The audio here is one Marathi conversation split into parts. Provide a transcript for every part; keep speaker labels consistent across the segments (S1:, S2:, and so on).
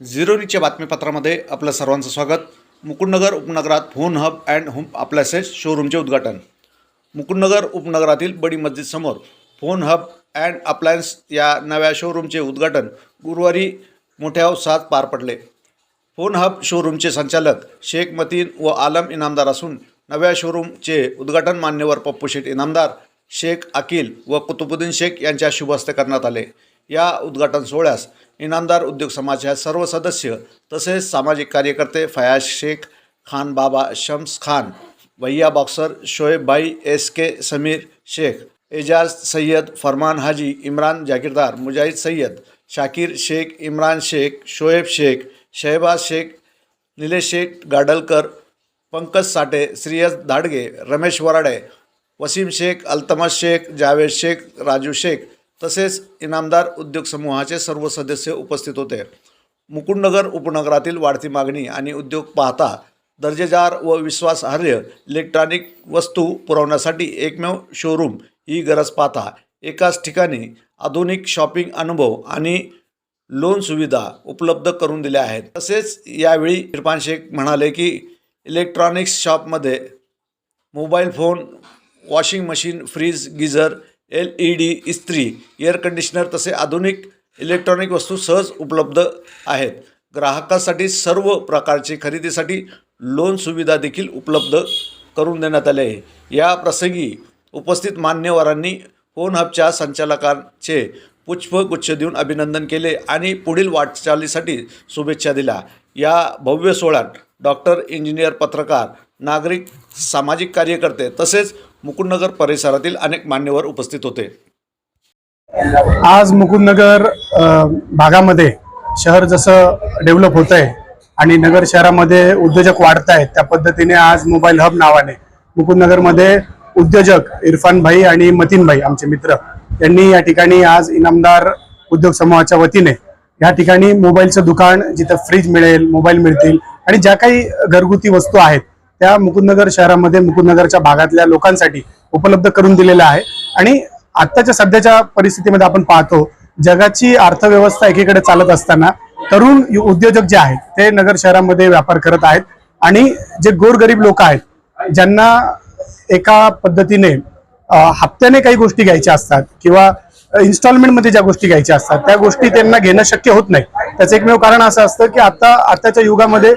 S1: झिरोरीच्या बातमीपत्रामध्ये आपलं सर्वांचं स्वागत. मुकुंदनगर उपनगरात phone hub and home appliances शोरूमचे उद्घाटन. मुकुंदनगर उपनगरातील बडी मस्जिदसमोर फोन हब अँड अप्लायन्स या नव्या शोरूमचे उद्घाटन गुरुवारी मोठ्या उत्साहात पार पडले. फोन हब शोरूमचे संचालक शेख मतीन व आलम इनामदार असून नव्या शोरूमचे उद्घाटन मान्यवर पप्पू शेठ इनामदार शेख अकिल व कुतुबुद्दीन शेख यांच्या शुभ हस्ते करण्यात आले. या उद्घाटन सोहळ्यास इनामदार उद्योग समाजाच्या सर्व सदस्य तसेच सामाजिक कार्यकर्ते फयाज शेख खान बाबा शम्स खान भैया बॉक्सर शोएबबाई एस के समीर शेख एजाज सय्यद फरमान हाजी इम्रान जागीरदार मुजाहिद सय्यद शाकीर शेख इम्रान शेख शोएब शेख शहबाज शेख निलेश शेख गाडलकर पंकज साठे श्रीयस धाडगे रमेश वराडे वसीम शेख अल्तमस शेख जावेद शेख राजू शेख तसेच इनामदार उद्योग समूहाचे सर्व सदस्य उपस्थित होते. मुकुंदनगर उपनगरातील वाढती मागणी आणि उद्योग पाहता दर्जेदार व विश्वासार्ह इलेक्ट्रॉनिक वस्तू पुरवण्यासाठी एकमेव शोरूम ही गरज पाहता. एकाच ठिकाणी आधुनिक शॉपिंग अनुभव आणि लोन सुविधा उपलब्ध करून दिल्या आहेत. तसेच यावेळी इरफान शेख म्हणाले की इलेक्ट्रॉनिक्स शॉपमध्ये mobile phone washing machine fridge geyser L E D इस्त्री एअर कंडिशनर तसे आधुनिक इलेक्ट्रॉनिक वस्तू सहज उपलब्ध आहेत. ग्राहकासाठी सर्व प्रकारची खरेदीसाठी लोन सुविधा देखील उपलब्ध करून देण्यात आले आहे. या प्रसंगी उपस्थित मान्यवरांनी फोन हबच्या संचालकांचे पुष्पगुच्छ देऊन अभिनंदन केले आणि पुढील वाटचालीसाठी शुभेच्छा दिल्या. या भव्य सोहळ्यात डॉक्टर इंजिनियर पत्रकार नागरिक सामाजिक कार्यकर्ते तसेच मुकुंदनगर परिसरातील अनेक मान्यवर उपस्थित होते.
S2: आज मुकुंदनगर भागामध्ये शहर जसं डेव्हलप होत आहे आणि नगर शहरामध्ये उद्योजक वाढत आहेत त्या पद्धतीने आज मोबाईल हब नावाने मुकुंदनगरमध्ये उद्योजक इरफान भाई आणि मतीन भाई आमचे मित्र यांनी या ठिकाणी आज इनामदार उद्योग समूहाच्या वतीने या ठिकाणी मोबाईलचं दुकान जिथं फ्रीज मिळेल मोबाईल मिळतील आणि ज्या काही घरगुती वस्तू आहेत त्या मुकुंदनगर शहरामध्ये मुकुंदनगरच्या भागातल्या लोकांसाठी उपलब्ध करून दिलेलं आहे. आणि आत्ताच्या सध्याच्या परिस्थितीमध्ये आपण पाहतो जगाची अर्थव्यवस्था एकीकडे चालत असताना तरुण यु- उद्योजक जे आहेत ते नगर शहरामध्ये व्यापार करत आहेत. आणि जे गोरगरीब लोक आहेत ज्यांना एका पद्धतीने हप्त्याने काही गोष्टी घ्यायच्या असतात किंवा इन्स्टॉलमेंटमध्ये ज्या गोष्टी घ्यायच्या असतात त्या गोष्टी त्यांना घेणं शक्य होत नाही. त्याचं एकमेव कारण असं असतं की आता आताच्या युगामध्ये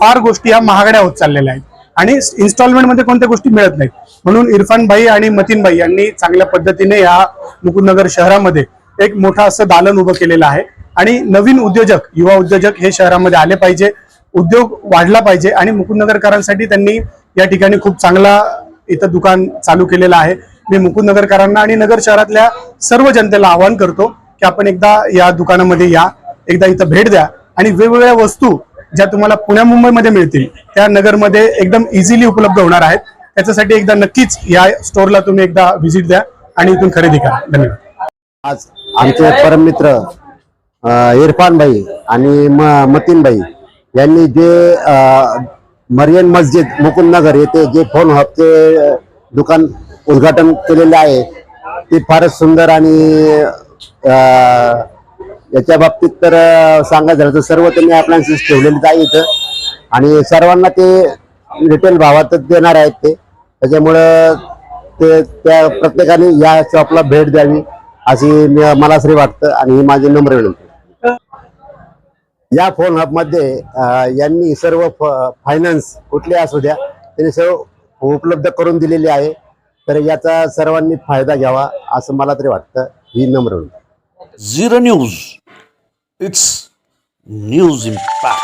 S2: फार गोष्टी ह्या महागड्या होत चाललेल्या आहेत. आणि इन्स्टॉलमेंटमध्ये कोणत्या गोष्टी मिळत नाहीत. म्हणून इरफान भाई आणि मतीन भाई यांनी चांगल्या पद्धतीने या मुकुंदनगर शहरामध्ये एक मोठं असं दालन उभं केलेलं आहे. आणि नवीन उद्योजक युवा उद्योजक हे शहरामध्ये आले पाहिजे. उद्योग वाढला पाहिजे आणि मुकुंदनगरकरांसाठी त्यांनी या ठिकाणी खूप चांगला इथं दुकान चालू केलेलं आहे. मी मुकुंदनगरकरांना आणि नगर शहरातल्या सर्व जनतेला आवाहन करतो की आपण एकदा या दुकानामध्ये या एकदा इथं भेट द्या आणि वेगवेगळ्या वस्तू ज्या तुम्हाला पुण्या मुंबईमध्ये मिळतील त्या नगरमध्ये एकदम इझिली उपलब्ध होणार आहेत. त्याच्यासाठी एकदा नक्कीच या स्टोअरला तुम्ही एकदा व्हिजिट द्या आणि इथून खरेदी करा. धन्यवाद.
S3: आज आमचे परममित्र इरफान भाई आणि म- मतीन भाई यांनी जे मरियन मस्जिद मुकुंदनगर येथे जे फोन हबचे दुकान उद्घाटन केलेले आहे ते फारच सुंदर आणि याच्या बाबतीत तर सांगायचं झालं तर सर्व त्यांनी अप्लायन्सेस ठेवलेले आहे इथं. आणि सर्वांना ते रिटेल भावातच देणार आहेत ते. त्याच्यामुळं ते त्या प्रत्येकाने या शॉपला भेट द्यावी अशी मला तरी वाटतं आणि ही माझी नम्र विनंती. या फोन हबमध्ये यांनी सर्व फायनान्स कुठले असू द्या त्यांनी सर्व उपलब्ध करून दिलेले आहे. तर याचा सर्वांनी फायदा घ्यावा असं मला तरी वाटतं. ही नम्र विनंती.
S4: Zero news. It's news impact.